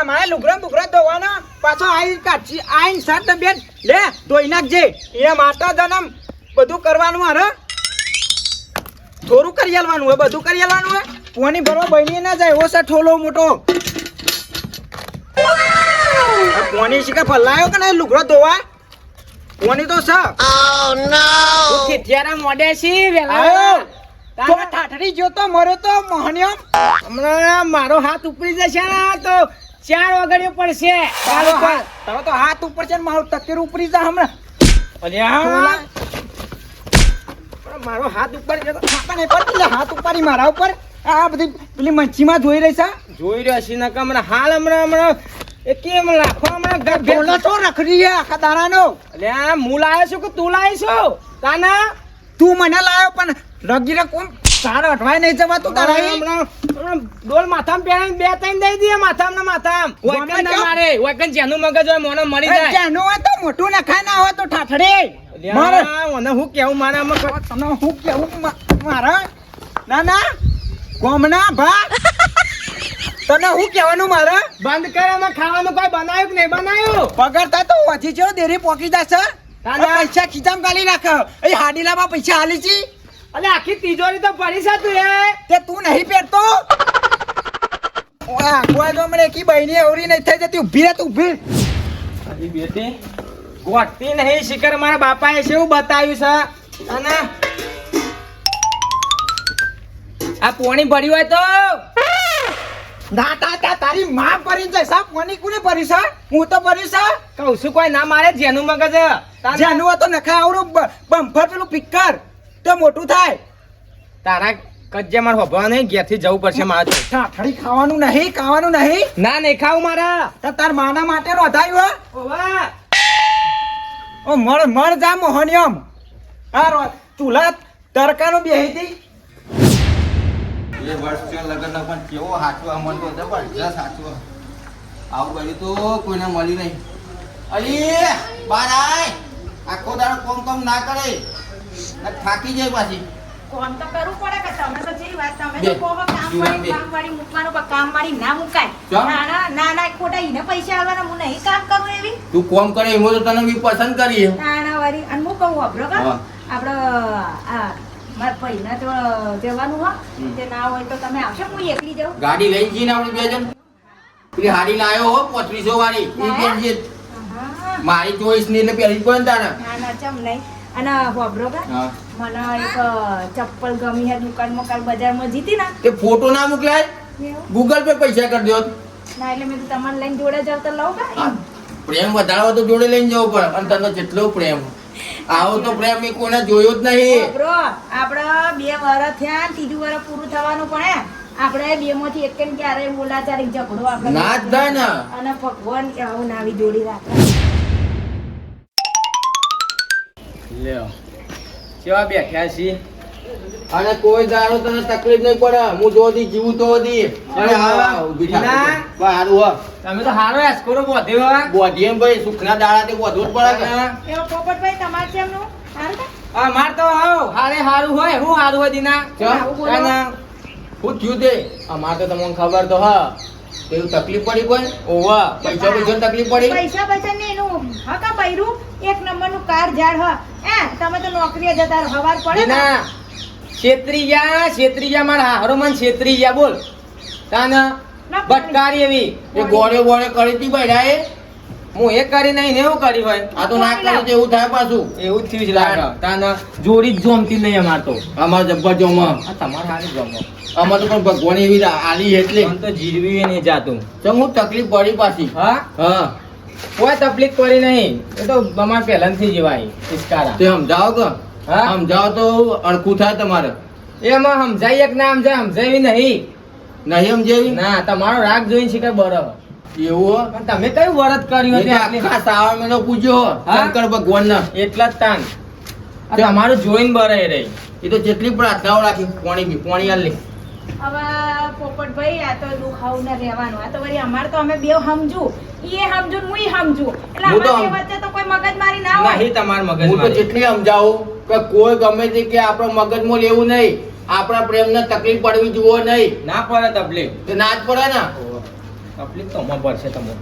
આ મારે લુગડા બુગડા ધોવાના. પાછો આઈ કાચી આઈ સાત બેન. લે ધોઈ નાખજે. એ માતા જનમ બધું કરવાનું હારે થોડું કરી આલવાનું હોય બધું કરી આલવાનું હોય પોની ભરવા બની ના જાય. એવો ઠોલો મોટો. પોની શીખા ફલાયો કે નહીં લુગરો ધોવા? પોની તો છે. થિયારા મોડે છી વેલા તો ઠાઠડી ગયો તો મર્યો તો મોહનિયો? હમણાં મારો હાથ ઉપડી જશે ને તો. ચાર વગડ્યો પડશે. હાથ તો હાથ ઉપર છે ને મારો તકેર ઉપરી જા હમણાં. મારો હાથ ઉપર છે હાથ ઉપાડી મારા ઉપર. આ બધી પેલી મચ્છીમાં જોઈ રહી છે? જોઈ રહ્યો છે નકા હમણાં. હાલ હમણાં હમણાં એ કેમ રાખો હમણાં બોલો તો રખડી છે આખા દાડાનો અલ્યા હું લાયો છું કે તું લાયો છું? તાના? તું મને લાયો પણ રગીરા કોમ તારા અટવાય નહીં જવાતું તારા. હમણાં ડોલ માથામાં પહેરાવીને બે ત્રણ દઈ દઈએ માથામાં ને માથામાં. ગમે ના મારે વૈકન જેનું મગજ હોય મોને મળી જાય. જેનું હોય તો મોટું નખાય ના હોય તો ઠાઠડી. મારે મને હું કેવું મારા તને હું કેવું મારા? ના ના. કોમના ભા. તને હું કહેવાનું મારે? બંધ કર અમે ખાવાનું કોઈ બનાવ્યું કે નહીં બનાવ્યું પગારતા તો વધી છે દેરી પોકી જશે. પૈસા ખીચામ કાઢી નાખ. એ હાડીલામાં પૈસા હાલી છી. અલે આખી તિજોરી તો ભરી છે તું એ. તે તું નહીં પહેરતો? ઓય, કોઈ તો મને કી બહેની એવરી નહીં થઈ જતી. ઊભી રહે તું ઊભી. અલી બેટી ગોટતી નહીં શિખર મારા બાપાએ શું બતાવ્યું છે? અને આ પોણી ભર્યું હોય તો? ના તા તા તારી માં ભરી જાય સા કોની કોને ભરી છે? હું તો ભરી છે. કહું છું કોઈ ના મારે જેનું મગજ. જેનું હતો તો નખા આવડું બમ્ફર પેલું પિક્કર. તો મોટું થાય. તારા કજ્જે મારે હોભવા નહીં ઘેરથી જવું પડશે મારે. ઠાઠડી ખાવાનું નહીં ખાવાનું નહીં. ના નહીં ખાવું મારા. તો તાર માના માટે રોધાયું હો. ઓ મળ મળ જા મોહનિયમ. આ રો ચૂલા તડકાનો બેહી હતી એ વર્ષ લગ્ન પણ કેવો હાચવા તો જબરજસ્ત હાચવો. આવું કર્યું તો કોઈને મળ્યું નહીં. અલી બાર આય. આખો દાડો કોમ કોમ ના કરે. થાકી જાય પાછી. કોમ તો કરવું પડે કે તમે તો જેવી વાત તમે તો કહો કામ વાળી કામ વાળી મૂકવાનું પણ કામ વાળી ના મુકાય. ચમ? ના ના ના ના ખોટા ઈને પૈસા આલવાના હું નહીં કામ કરું એવી? તું કોમ કરે એમાં તો તને બી પસંદ કરી ના ના વાળી અને હું કહું અભરો કા હા. આ મારા ભાઈના તો જવાનું હા? તે ના હોય તો તમે આવશો હું એકલી જાઉં? ગાડી લઈ જઈને આપણે બે જણ. પેલી હાડી લાયો હો પોત્રીસો વાળી. મારી ચોઈસની એટલે પહેરી પણ તારે. ના ના ચમ નહીં. અને હોબરો કા મને એક ચપ્પલ ગમી હે દુકાનમાં કાલ બજારમાં જીતી ના. તે ફોટો ના મોકલાય? ગૂગલ પે પૈસા કરી દો. ના એટલે મેં તો તમારે લઈને જોડે જાવ તો લઉં કા પ્રેમ વધારવા તો જોડે લઈને જવું પડે અને તને જેટલો પ્રેમ. આવો તો પ્રેમ મેં કોને જોયો જ નહીં. બ્રો આપણે બે વર્ષ થયા ત્રીજું વર્ષ પૂરું થવાનું પણ આપણે બે માંથી એક ક્યારે બોલાચારી ઝઘડો આપણે ના જ થાય ને. અને ભગવાન આવું નાવી જોડી રાખે. લ્યો. કેવા બેઠ્યા છીએ અને કોઈ દાડો તને તકલીફ નહીં પડે. હું જો દી જીવું તો દી. અરે હા હા, ના. હારું હો. તમે તો હારો કરો બોધે હો. બોધી એમ ભાઈ સુખના દાડા તે બોધવું જ પડે કે. એવો પોપટભાઈ તમારે છે એમનું? સારું માર તો હાવ હારે હારું હોય હું હારું હોય દીના? આવું શું થયું તે? અમાર તો તમને ખબર તો હા. એવું તકલીફ પડી કોઈ? ઓવા પૈસા પૈસા તકલીફ પડી? પૈસા પૈસા ને એનું હકા પૈરું? એક નંબરનું કાર ઝાડ હ. એ તમે તો નોકરીએ જતા. હવાર પડે ના. છેત્રીયા છેત્રીયા મારા હારો મન છેત્રીયા બોલ. તાના બટકારી એવી એ ગોળે ગોળે કરી હતી બૈરા એ હું એક કરી નહીં ને એવું કરી હોય. આ તો ના કરું તો એવું થાય પાછું. એવું જ થયું છે લાગે તાને જોડી જ જોમતી નહીં અમાર તો. અમાર જબ્બર જોમાં આ તમારે હારી જોમ અમાર તો પણ ભગવાન એવી આલી એટલે. તો જીરવી નહીં જાતું. તો હું તકલીફ પડી પાછી. હા? હા. કોઈ તકલીફ પડી નહીં. એ તો અમાર પહેલાથી જવાય ઇસ્કારા તે સમજાવો કે? હા? સમજાવો તો અડખું થાય તમારે. એમાં સમજાય એક ના સમજાય સમજાવી નહીં. નહીં સમજાવી ના તમારો રાગ જોઈને કે બરો એવું? તમે કયું વરત કર્યું હતું આખા શ્રાવણ મહિનો પૂજ્યો શંકર ભગવાન ના એટલા જ તાન તમારું જોઈને બરે રહી. એ તો જેટલી પ્રાર્થનાઓ રાખી પોણી બી પોણી આલી હવે પોપટભાઈ આ તો દુખાવું ને રહેવાનું. આ તો વળી અમાર તો અમે બે સમજુ. ઈ સમજુ ને સમજુ. એટલે અમારી વચ્ચે તો કોઈ મગજમારી ના હોય. નહીં તમાર મગજ હું તો જેટલી સમજાવું કે કોઈ ગમે તે કે આપણો મગજમાં લેવું નહીં. આપણા પ્રેમને તકલીફ પડવી જુઓ નહીં. ના પડે તકલીફ. તો ના જ પડે ને? તકલીફ તો અમાર પડશે તમને.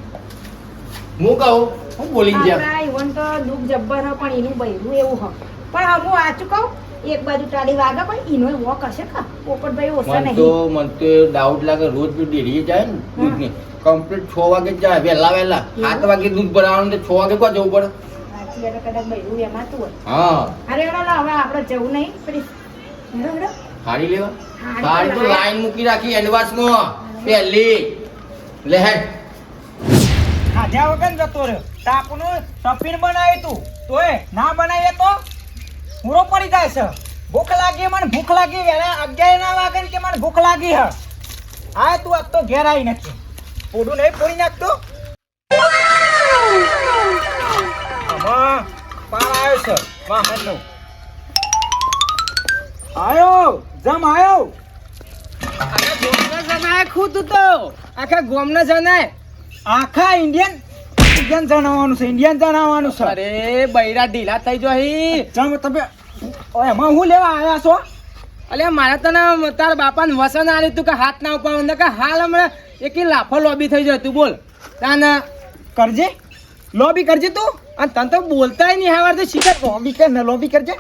હું કહું? હું બોલી ગયા ઈવન તો દુઃખ જબ્બર હ પણ એનું બૈરું એવું હ. પણ હું વાંચું કહું એક બાજુ ટાળી વાગે પણ એનો વોક હશે કા પોપટભાઈ ઓછા નહીં તો મન તો ડાઉટ લાગે રોજ બી ડેરી જાય ને દૂધની. કમ્પ્લીટ છ વાગે જાય વહેલા વહેલા. સાત વાગે દૂધ ભરાવાનું તો છ વાગે કોણ જવું પડે? કદાચ બૈરું એમાતું હોય. હા. અરે હવે આપણે જવું નહીં પેલી હેડો, લેવા? હાડી સાડી તો તો લાઈન મૂકી રાખી એડવાન્સમાં. પહેલી. લે હેડ. ખાધ્યા વગર જતો રહ્યો. તાપનું ટફીન બનાવ્યું તું. તોય ના બનાવીએ તો પૂરો પડી જાય છે. ભૂખ લાગી મને ભૂખ લાગી. વેળા અગિયાર ના વાગે કે મને ભૂખ લાગી હ. આ તું આજ તો ઘેર આવી નથી. પૂરું નહીં પૂરી નાખતો? આવ્યો છે. વાહનનો આયો જમ આયો ગોમને ખુદ તો. આખા ગોમને જણાય આખા ઇન્ડિયન ઇન્ડિયન જણાવવાનું છે ઇન્ડિયન જણાવવાનું છે. અરે બૈરા ઢીલા થઈ જોઈ ચમ તમે એમાં હું લેવા આવ્યા છો? અલે મારા તને તાર બાપાને વસન આલી તું કે હાથ ના ઉપાવ ને કે હાલ હમણાં એક લાફો લોબી થઈ જાય તું બોલ. તાને કરજે. લોબી કરજે તું. અને તને તો બોલતાય નહીં હવાર તો શીખર લોબી કર ને લોબી કરજે.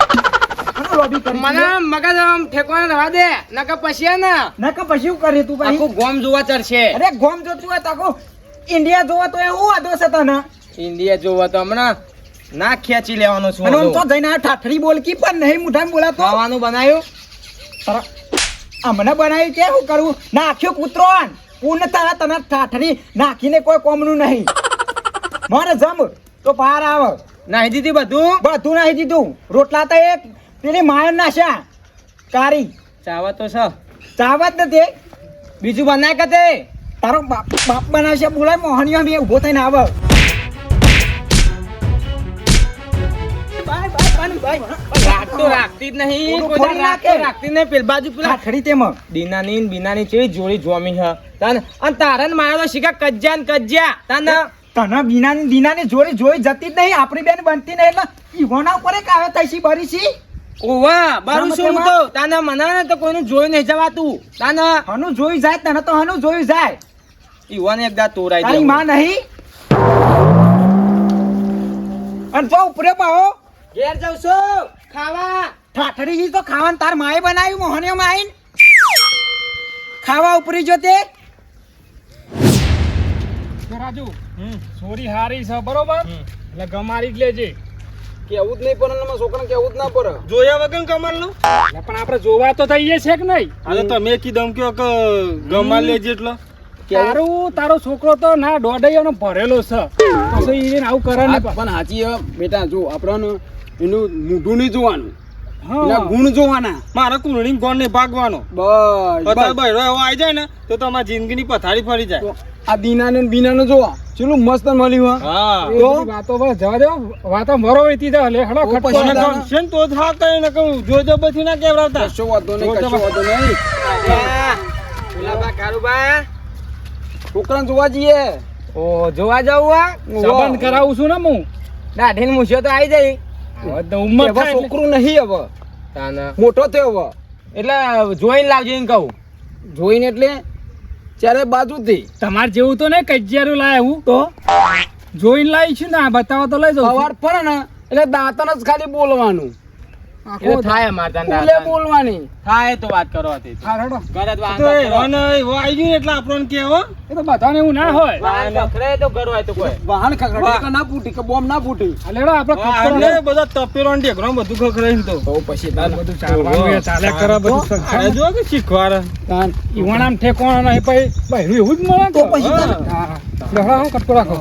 મને મગજ આમ ઠેકવાના દે પછી ને. ના પછી શું કરે તું આખું ગોમ જોવા ચડશે. અરે ગોમ જોતું હોય તો ઇન્ડિયા જોવા તો એ હું વાંધો છે તને ઇન્ડિયા જોવા તો હમણાં ના ખેંચી લેવાનો છું અને તો જઈને આ બોલકી પણ નહીં મુઠામ બોલાતો. ખાવાનું બનાવ્યું હમણાં બનાવ્યું કે શું કરવું નાખ્યો કૂતરો આન. પૂર્ણ તારા તને ઠાઠડી નાખીને કોઈ કોમનું નહીં. મારે જમ તો બહાર આવ. નાહી દીધી બધું? બધું નાહી દીધું. રોટલા તો એક પેલી ના છે કારી ચાવત તો છે. ચાવત નથી. બીજું બનાય કે તે? તારો બાપ બાપ બનાવશે બોલાય મોહનીયો બી ઊભો થઈને આવે. રાખતી જ નહીં. રાખતી પેલી બાજુ પેલા તેમાં દીનાની બીનાની ચેવી જોડી જોમી છે. તને અને તારા મારા તો શીખા કજ્જા ને કજ્જા. તને તને બીનાની દીનાની જોડી જોઈ જતી જ નહીં. આપણી બેન બનતી નહીં. એટલે ઈવોના ઉપર એક આવે તૈસી ભરી છી ઓવા બારું શું તો? તાના મના ને તો કોઈનું જોઈ નહીં જવાતું. તાના હનુ જોઈ જાય તને તો હનુ જોઈ જાય. ઈવાને એકદા તોરાઈ તારી દેવું. માં નહીં? અન તો ઉપરે પાહો. ઘેર જાઉં છું. ખાવા. ઠાઠડી જી તો ખાવાન તાર માએ બનાવ્યું મોહને માઈન. ખાવા ઉપરી જો તે. રાજુ સોરી હારી છે બરોબર? એટલે ગમારી જ લેજે. કેવું જ નહીં પડે ને છોકરા કેવું જ ના પડે. જોયા વગર કમાલ એટલે પણ આપણે જોવા તો થઈએ છે કે નહીં? અરે તમે કીધું કયો કે ગમાલ લેજે એટલે. તારું તારો છોકરો તો ના દોઢૈયાનો ભરેલો છે. પછી એને આવું કરે ને પણ. હાચી બેટા જો આપણને એનું મોઢું નહીં જોવાનું. ગુણ જોવાના. મારા ગોળ ને ભાગવાનો. બસ આવી જાય ને તો તમારી જિંદગીની પથારી ફરી જાય. આ દીનાને ને બીનાને જોવા. ચેલું મસ્ત મળ્યું હા. હા. તો? વાતો બસ જવા દો વાતો મરો વેતી દે લે હડો ખટકો મને હડો. ગમશે તો થા હા કઈ ને કહું જોજો બથી ના કેવડાવતા. કશો વાતો નહીં, કશો વાંધો ગુલાબા કારુબા. છોકરાને જોવા જઈએ. ઓ જોવા જાવું આ સંબંધ કરાવું છું ને હું. દાઢીને મૂછ્યો તો આવી જાય. હવે ઉંમર થાય છોકરું નહીં હવે. મોટો થયો હવે. એટલે જોઈને લાવજો એમ કહું. જોઈને એટલે ચારે બાજુથી. તમારે જેવું તો ને કજિયારું લાય હું. તો? જોઈને લાવી છું ને બતાવો તો લઈ જાઉં સવાર પડે ને એટલે દાંતન જ ખાલી બોલવાનું. એટલે થાય અમારે તાને. બોલવાની? થાય તો વાત કરો હતી. હા હેડો ઘર જ તો પકડો. એવો ને એવો આવી ગયું એટલે આપણને કેવો એ તો બધાને એવું ના હોય. વાહન પકડે તો ઘર હોય તો કોઈ. વાહન ખખડે. ના ફૂટી કે બોમ્બ ના ફૂટી. આ આપણે ખટકો બધા તપેલો ને ઢેકરો બધું ખખડાઈને તો. તો પછી તાર બધું ચાલવાનું એ કરે બધું અરે જો કે શીખવાડે. તાન ઈવણ આમ ઠેકોણા નહીં પછી બહેરું એવું જ મળે તો પછી હા લેડો કટકો રાખો.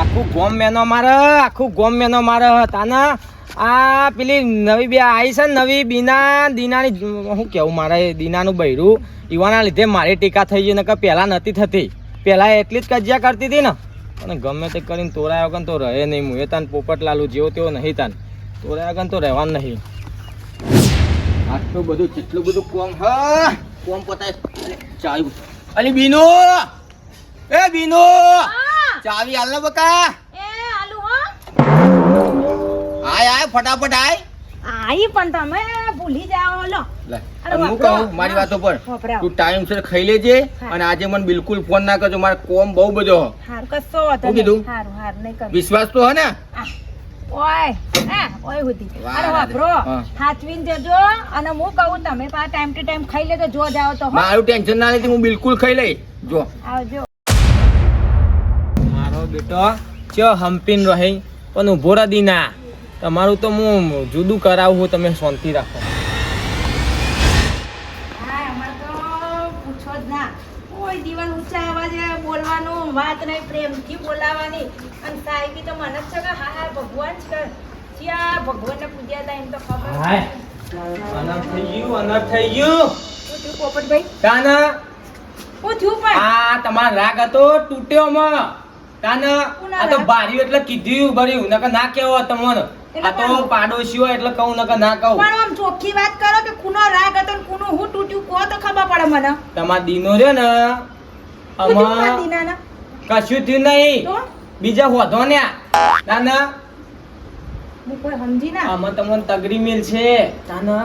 આખું ગોમ મેનો મારે આખું ગોમ મેનો મારે તાના. આ પેલી નવી બે આવી છે ને નવી બીના દીનાની શું કેવું મારે દીનાનું બૈરું ઈવાના લીધે મારી ટીકા થઈ ગઈ નકર પહેલા નથી થતી. પહેલા એટલી જ કજિયા કરતી હતી ને. અને ગમે તે કરીને તોરાયા વગર તો રહે નહીં. હું એ તાન પોપટલાલુ જેવો તેવો નહીં તાન. તોરાયા વગર તો રહેવાનું નહીં. આટલું બધું કેટલું બધું કોમ હ! કોમ પતાય ચાવી અલી બીનો! એ બીનો! ચાવી હાલ ને બકા. આય આય ફટાફટ આય. આઈ પણ તમે ભૂલી જાઓ લો. અને હું કહું મારી વાતો પર. તું ટાઈમ સર ખાઈ લેજે અને આજે મને બિલકુલ ફોન ના કરજો મારે કોમ બહુ બધો હ. કસો વાંધો કીધું? હાર હાર હારું નહીં કરું વિશ્વાસ તો હે ને? ઓય ઓય હુધી. અરે વાપરો. હા. જજો અને હું કહું તમે પા ટાઈમ ટુ ટાઈમ ખાઈ લેજો જો તો મારું ટેન્શન ના લેતી હું બિલકુલ ખાઈ લઈ જો. આવજો. મારો બેટો ચો હંપીન રહી પણ ઊભો રહી દીના. તમારું તો હું જુદું કરાવું તમે શાંતિ રાખો. હા જ બોલવાનું વાત નહીં પ્રેમથી બોલાવાની. અને સાહેબી તો મને જ છે કે હા હા ભગવાન છે જ્યાં ભગવાનને પૂજ્યા હતા એમ તો ખબર. થઈ ગયું અનર થઈ ગયું. શું થયું પોપટભાઈ? તાના. શું થયું પણ? આ તમારો રાગ હતો તૂટ્યો માં તાના. આ તો? એટલે કીધું ભર્યું. નકર ના કેવો તમને. આ તો? પાડોશીઓ એટલે કહું નકર ના કહું. પણ આમ ચોખ્ખી વાત કરો કે કુનો રાગ હતો ને કુનો હું તૂટ્યું કો તો ખબર પડે મને. તમારા દીનો રહ્યો ને શું થયું મારા આમાં દીનાના? કશું થયું નહીં. બીજા હોધો ને નાના. હું કોઈ સમજી ના. આમાં તમને તગડી મિલ છે. તાના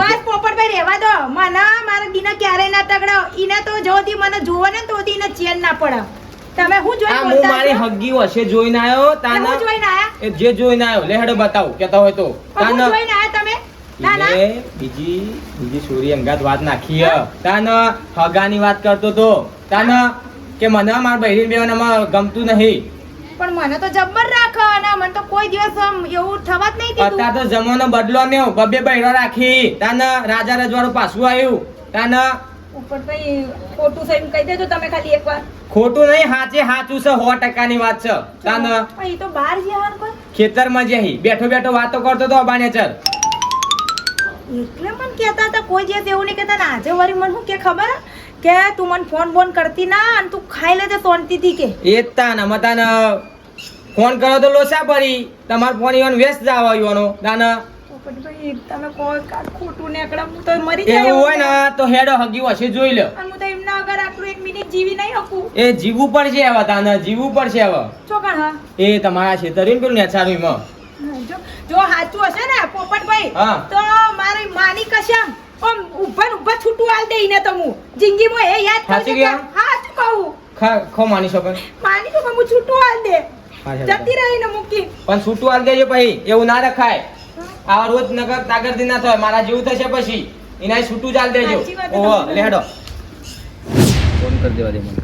બસ પોપટભાઈ રહેવા દો. મને મારા દીના ક્યારે ના તગડાવ ઈને તો જોથી મને જોવે ને તો ઈને ચેન ના પડે. તમે હું જોઈ બોલતા હું મારી હગ્ગી હગી વશે જોઈને આવ્યો તાના હું જોઈને આયા? એ જે જોઈને આવ્યો લે હેડો બતાવ કેતા હોય તો. તાના જોઈને આયા તમે? બીજી બીજી છોરી અંગાત વાત નાખી. તાન હગાની વાત કરતો તો. તાન કે મને મારા બહેરી બેવાનામાં ગમતું નહીં. પણ મને તો જબ્બર રાખો અને મને તો કોઈ દિવસ એવું થવા જ નહીં અત્યારે તો જમવાનો બદલો ને બબે બહેરો રાખી. તાન રાજા રજવાડું પાછું આવ્યું. તાન પોપટભાઈ ખોટું સહીમ કહી દેજો તમે ખાલી એકવાર. ખોટું નહીં હાચે હાચું છે સો ટકાની વાત છે. તાન એ તો બહાર ગયા કોઈ. ખેતરમાં જઈ બેઠો બેઠો વાતો કરતો તો અબાને ચર એટલે મને કહેતા હતા કોઈ જે એવું નહીં કહેતા ને આજે વળી મને શું કે ખબર? કે તું મને ફોન બોન કરતી ના અને તું ખાઈ લેજે હતી કે. એ જ તાન અમે તાન ફોન કરો તો લોસા પડી. તમારો ફોન ઈવન વ્યસ્ત જવા ઈવાનો. તાન પોપટભાઈ તમે કોઈ કાંઈ ખોટું નીકળે હું તો મરી જાય એવું હોય ને તો હેડો હગી વશે જોઈ લો. અને હું તો એમના વગર આટલું એક મિનિટ જીવી નહીં શકું. એ જીવવું પડશે હવે તાને જીવવું પડશે હવે. ચોકણ હા. એ તમારા છેતરી પેલું નેચારું એમાં જો જો સાચું હશે ને પોપટભાઈ તો મારી માની કશમ? ઓમ ને ઊભા છૂટું હાલ દઈને તો જિંદગી એ યાદ કરજો કે હા શું કહું? ખા ખો માની શકો ને. માની તો હું છૂટું હાલ દે. જતી રહીને મૂકી. પણ છૂટું હાલ દેજો પછી એવું ના રખાય. આ રોજ નગર તાગરદી ના થાય મારા જેવું થશે પછી. એના છૂટું ચાલ દેજો. ઓહો લેડો. ફોન કરી દેવા દે મને.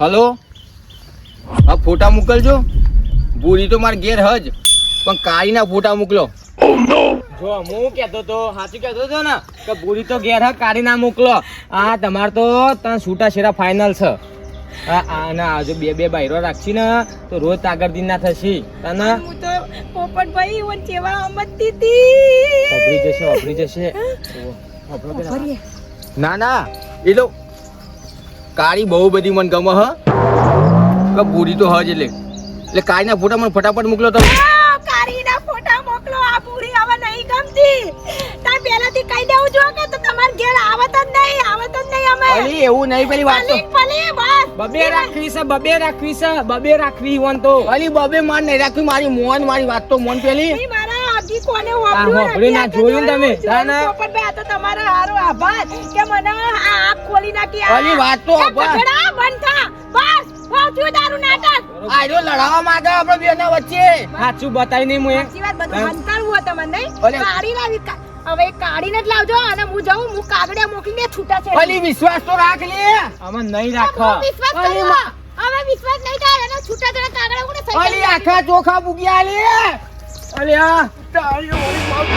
હલો? હા ફોટા મોકલજો. ભૂરી તો મારે ઘેર હજ પણ કાળીના ફોટા મોકલો. જો હું કહેતો તો સાચું કહેતો તો ને કે ભૂરી તો ઘેર હા કાળી ના મોકલો. આ તમાર તો ત્યાં છૂટા છેડા ફાઇનલ છે. આના આજે બે બે બાયરો રાખશી ને તો રોજ તાગરદી ના થશે. તને? હું તો પોપટભાઈ ઓન ચેવા અમતી હતી વાપરી જશે વાપરી જશે. ના? ના એ તો કાળી બહુ બધી મને ગમે હ. કે પૂરી તો હજ એટલે. એટલે કાળીના ફોટા મને ફટાફટ મોકલો તમે. કાળીના ફોટા મોકલો. આ પૂરી હવે નહીં ગમતી. પહેલાથી કહી દેવું જો કે તો તમાર ઘેર આવત જ નહીં આવત જ નહીં અમે અલી એવું નહીં પેલી વાત તો પલી પલી બસ બબે રાખવી છે બબે રાખવી છે બબે રાખવી હોન તો અલી બબે માર નહીં રાખવી મારી મોન મારી વાત તો મોન પેલી મારા હજી કોને આ વાપર્યું વાપર્યું ના, નથી. આ તો જોયું તમે? જોયું, ના, ના. તો તમારો હારો આભાર કે મને આ ખોલી નાખી અલી વાત તો આભાર. બંધ થા. બસ બહુ થયું નાટક આજો લડાવવા માંગે આપણે બેના વચ્ચે સાચું બતાવી નહીં હું સાચી વાત બધું હા. હોય તમને નહીં? અલે. લાવી કા- હવે કાઢીને જ લાવજો અને હું જાઉં હું કાગડિયા મોકલીને છૂટા છે અલી વિશ્વાસ તો રાખ લે. અમે નહીં રાખ વિશ્વાસ કર્યો. હવે વિશ્વાસ નહીં થાય અને છૂટા જણા કાગડા કોને સહી અલી આખા ચોખા બુગ્યા લે. અલી આ તારી બાપ.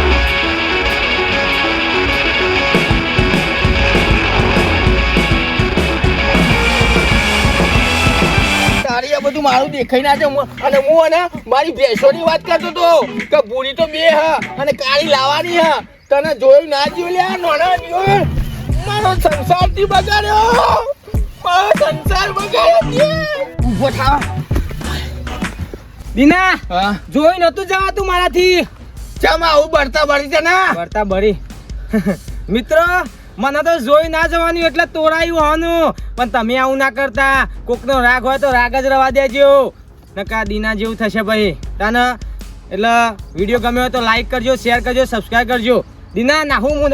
તારી આ બધું મારું દેખાઈ ના છે. અને હું અને મારી ભેંસોની વાત કરતો તો કે ભૂરી તો બે હ અને કાળી લાવવાની હ. તને જોયું ના જીવ લે આ નોના જોયું. મારો સંસારથી બગાડ્યો. મારો સંસાર બગાડ્યો. ઊભો થા. દીના હા? જોઈ નતું જવાતું મારાથી. ચમ આવું બળતા બળી છે ને? બળતા બળી. મિત્ર મને તો જોઈ ના જવાનું એટલે તોડાયું હોવાનું પણ તમે આવું ના કરતા. કોકનો રાગ હોય તો રાગ જ રવા દેજો. નકા દીના જેવું થશે ભાઈ. તને એટલે વીડિયો ગમ્યો હોય તો લાઈક કરજો શેર કરજો સબસ્ક્રાઈબ કરજો. દીના નાહું હું